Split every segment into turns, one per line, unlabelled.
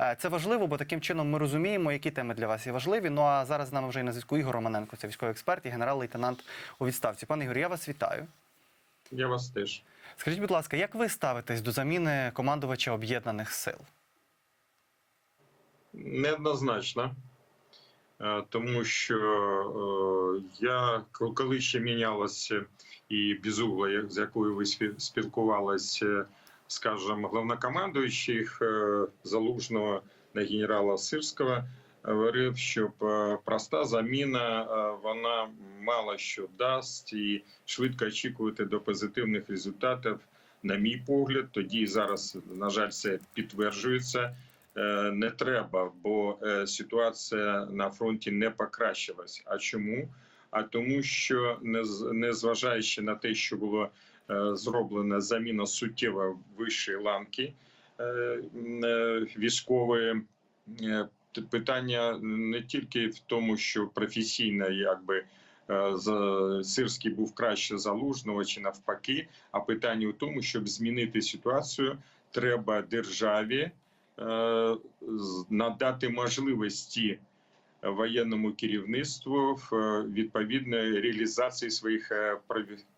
Е, Це важливо, бо таким чином ми розуміємо, які теми для вас є важливі. Ну а зараз з нами вже і на зв'язку Ігор Романенко, це військовий експерт і генерал-лейтенант у відставці. Пане Ігор, я вас вітаю.
Я вас теж.
Скажіть, будь ласка, як ви ставитесь до заміни командувача об'єднаних сил?
Неоднозначно. Е, Тому що е, я коли ще мінялася і Безугла, як- з якою ви спі- спілкувалися, скажімо, головнокомандуючих е, залужного на генерала Сирського, говорив, що е, проста заміна е, вона мало що дасть і швидко очікувати до позитивних результатів. На мій погляд, тоді зараз, на жаль, це підтверджується. Е, Не треба, бо е, ситуація на фронті не покращилась. А чому? А тому, що нез- незважаючи на те, що було е, зроблена заміна суттєво вищої ланки е, е, військової, е, питання не тільки в тому, що професійно, якби. е, Сирський був краще залужного чи навпаки, а питання у тому, щоб змінити ситуацію, треба державі е, надати можливості воєнному керівництву в е, відповідної реалізації своїх е,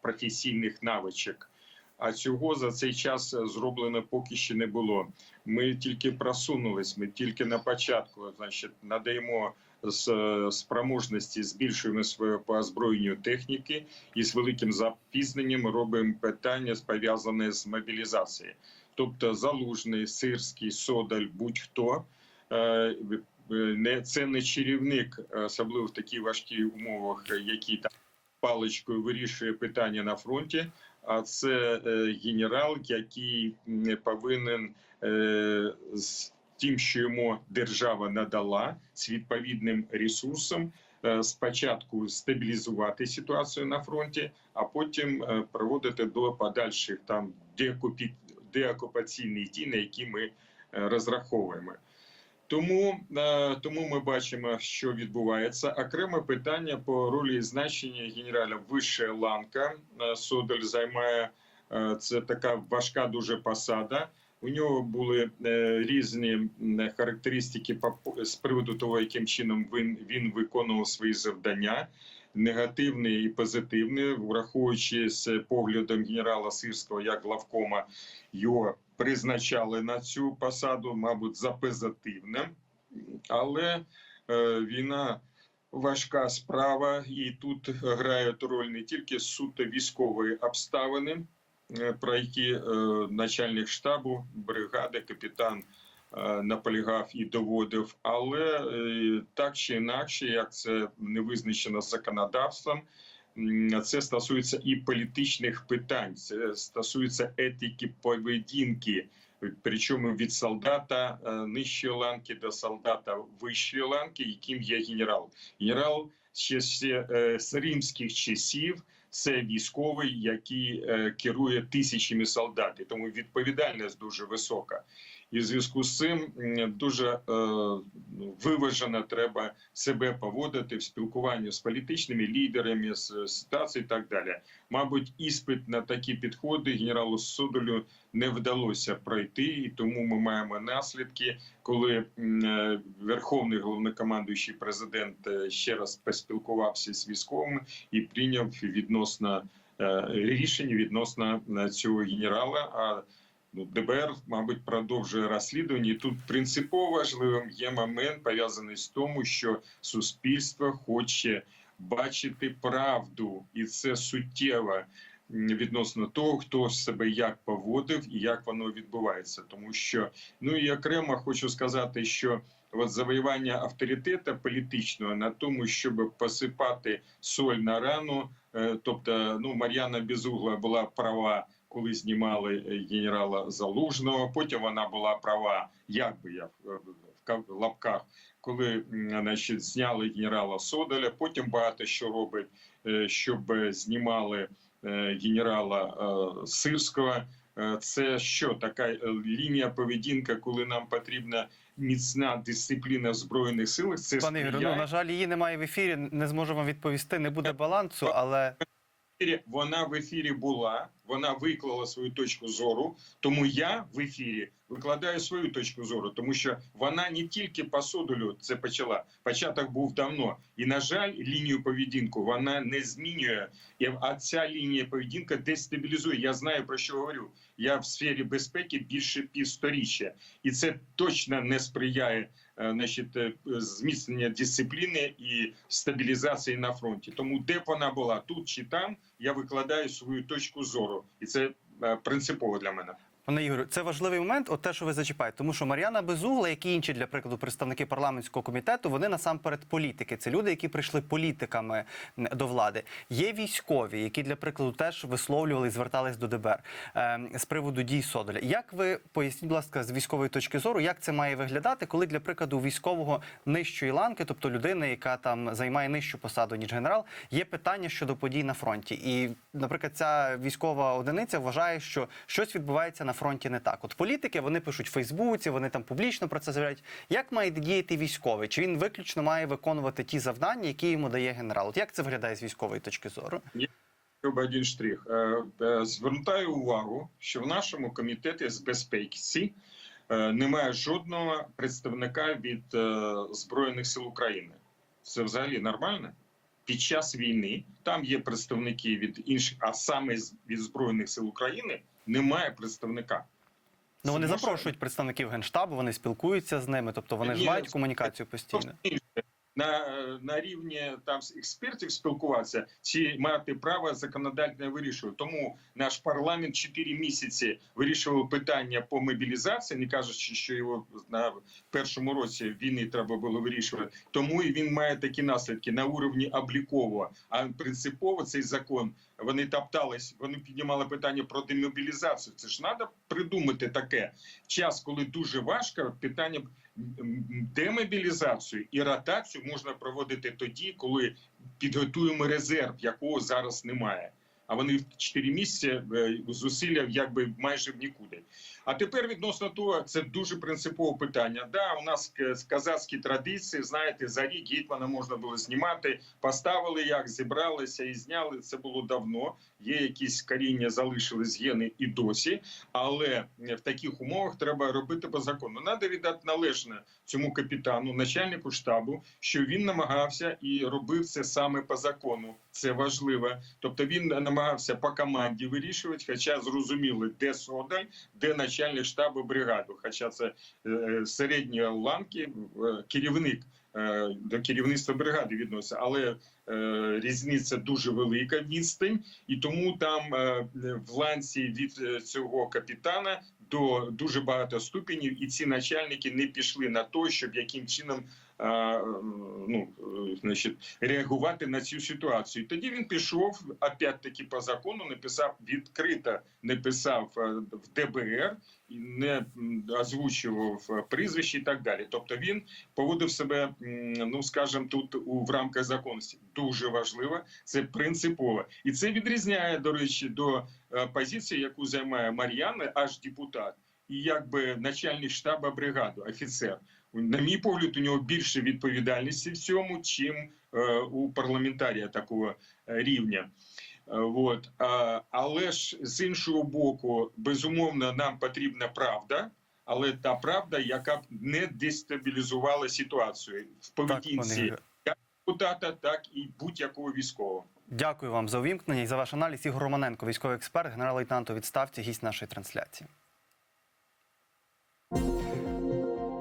професійних навичок. А цього за цей час зроблено поки що не було. Ми тільки просунулись, ми тільки на початку, значить, надаємо з спроможності, збільшуємо своє по озброєнню техніки і з великим запізненням робимо питання пов'язане з мобілізацією. Тобто залужний, сирський, содаль, будь-хто е, не це не чарівник, особливо в таких важких умовах, які там паличкою вирішує питання на фронті. А це е, генерал, який м, повинен е, з тим, що йому держава надала з відповідним ресурсом. е, Спочатку стабілізувати ситуацію на фронті, а потім е, проводити до подальших там деокупі... деокупаційних дій, на які ми е, розраховуємо. Тому, е, тому ми бачимо, що відбувається. Окреме питання по ролі і значення генерала вища ланка. Е, Содель займає е, це така важка дуже посада. У нього були різні характеристики з приводу того, яким чином він, він виконував свої завдання. Негативний і позитивний, враховуючи поглядом генерала Сирського як главкома, його призначали на цю посаду, мабуть, за позитивним, але е, війна важка справа, і тут грають роль не тільки суто військової обставини, е, про які е, начальник штабу бригади, капітан наполягав і доводив, але е, так чи інакше, як це не визначено законодавством. Це стосується і політичних питань, це стосується етики поведінки, причому від солдата е, нижчої ланки до солдата вищої ланки, яким є генерал. Генерал ще з, е, римських часів це військовий, який е, керує тисячами солдат, тому відповідальність дуже висока. І в зв'язку з цим дуже е, ну, виважено треба себе поводити в спілкуванні з політичними лідерами, з ситуацією і так далі. Мабуть, іспит на такі підходи генералу Судолю не вдалося пройти, і тому ми маємо наслідки, коли е, верховний головнокомандуючий президент е, ще раз поспілкувався з військовими і прийняв відносно рішення відносно цього генерала. А ДБР, мабуть, продовжує розслідування. І тут принципово важливим є момент пов'язаний з тому, що суспільство хоче бачити правду, і це суттєво відносно того, хто себе як поводив і як воно відбувається. Тому що ну і окремо хочу сказати, що от завоювання авторитету політичного на тому, щоб посипати соль на рану, е, тобто ну Мар'яна Безугла була права. Коли знімали е, генерала Залужного, потім вона була права, як би я в е, в лапках, коли значить, зняли генерала Содаля. Потім багато що робить, е, щоб знімали генерала Сирського. Це що така лінія поведінка, коли нам потрібна міцна дисципліна в збройних силах? Це
Пане Ігорю, ну, на жаль, її немає в ефірі. Не зможу вам відповісти. Не буде балансу, але
вона в ефірі була, вона виклала свою точку зору. Тому я в ефірі викладаю свою точку зору, тому що вона не тільки по Содолю це почала. Початок був давно. І, на жаль, лінію поведінку вона не змінює. А ця лінія поведінки дестабілізує. Я знаю про що говорю. Я в сфері безпеки більше півсторіччя, і це точно не сприяє значить, е, зміцнення дисципліни і стабілізації на фронті. Тому де б вона була тут чи там, я викладаю свою точку зору, і це е, принципово для мене.
Пане Ігорю, це важливий момент, от те, що ви зачіпаєте, тому що Мар'яна Безугла, як і інші, для прикладу, представники парламентського комітету, вони насамперед політики. Це люди, які прийшли політиками до влади. Є військові, які для прикладу теж висловлювали і звертались до ДБР е, з приводу дій Содоля. Як ви поясніть, будь ласка, з військової точки зору, як це має виглядати, коли для прикладу військового нижчої ланки, тобто людини, яка там займає нижчу посаду ніж генерал, є питання щодо подій на фронті, і, наприклад, ця військова одиниця вважає, що щось відбувається на фронті не так. От політики вони пишуть в Фейсбуці, вони там публічно про це заявляють. Як має діяти військовий? Чи він виключно має виконувати ті завдання, які йому дає генерал? От як це виглядає з військової точки зору?
Хотів один штрих. Е, е, Звертаю увагу, що в нашому комітеті з безпеки е, немає жодного представника від Збройних сил України. Це взагалі нормально? Під час війни там є представники від інших, а саме від Збройних сил України немає представника.
Ну вони
може-
запрошують представників генштабу, вони спілкуються з ними, тобто вони ж мають комунікацію постійно.
На, на рівні там експертів спілкуватися чи мати право законодательно вирішувати. Тому наш парламент 4 місяці вирішував питання по мобілізації, не кажучи, що його на першому році війни треба було вирішувати. Тому і він має такі наслідки на уровні облікового. А принципово цей закон вони топтались, вони піднімали питання про демобілізацію. Це ж треба придумати таке час, коли дуже важко питання демобілізацію і ротацію можна проводити тоді, коли підготуємо резерв, якого зараз немає. А вони в 4 місяці е, зусилля якби майже в нікуди. А тепер відносно того, це дуже принципове питання. Да, у нас казацькі традиції, знаєте, за рік гетьмана можна було знімати, поставили як, зібралися і зняли. Це було давно. Є якісь коріння, залишились гени і досі. Але в таких умовах треба робити по закону. Надо віддати належне цьому капітану, начальнику штабу, що він намагався і робив це саме по закону. Це важливо. Тобто він намагався по команді вирішувати, хоча зрозуміли, де Содаль, де начальник штабу бригади. Хоча це е, середні ланки, е, керівник е, до керівництва бригади відноситься, але е, різниця дуже велика відстань, і тому там е, в ланці від е, цього капітана до дуже багато ступенів, і ці начальники не пішли на те, щоб яким чином. Ну, значить, реагувати на цю ситуацію. Тоді він пішов опять-таки по закону, написав відкрито, написав е, в ДБР не озвучував прізвище і так далі. Тобто він поводив себе, ну скажімо, тут у в рамках законності. Дуже важливо, це принципово, і це відрізняє до речі до е, позиції, яку займає Мар'яна, аж депутат, і якби начальник штабу бригади, офіцер. На мій погляд, у нього більше відповідальності в цьому, чим е, у парламентарія такого е, рівня. Е, От. Але ж з іншого боку, безумовно, нам потрібна правда, але та правда, яка б не дестабілізувала ситуацію в поведінці
Ігорю.
депутата, так і будь-якого військового.
Дякую вам за увімкнення і за ваш аналіз. Ігор Романенко, військовий експерт, генерал-лейтенант у відставці, гість нашої трансляції.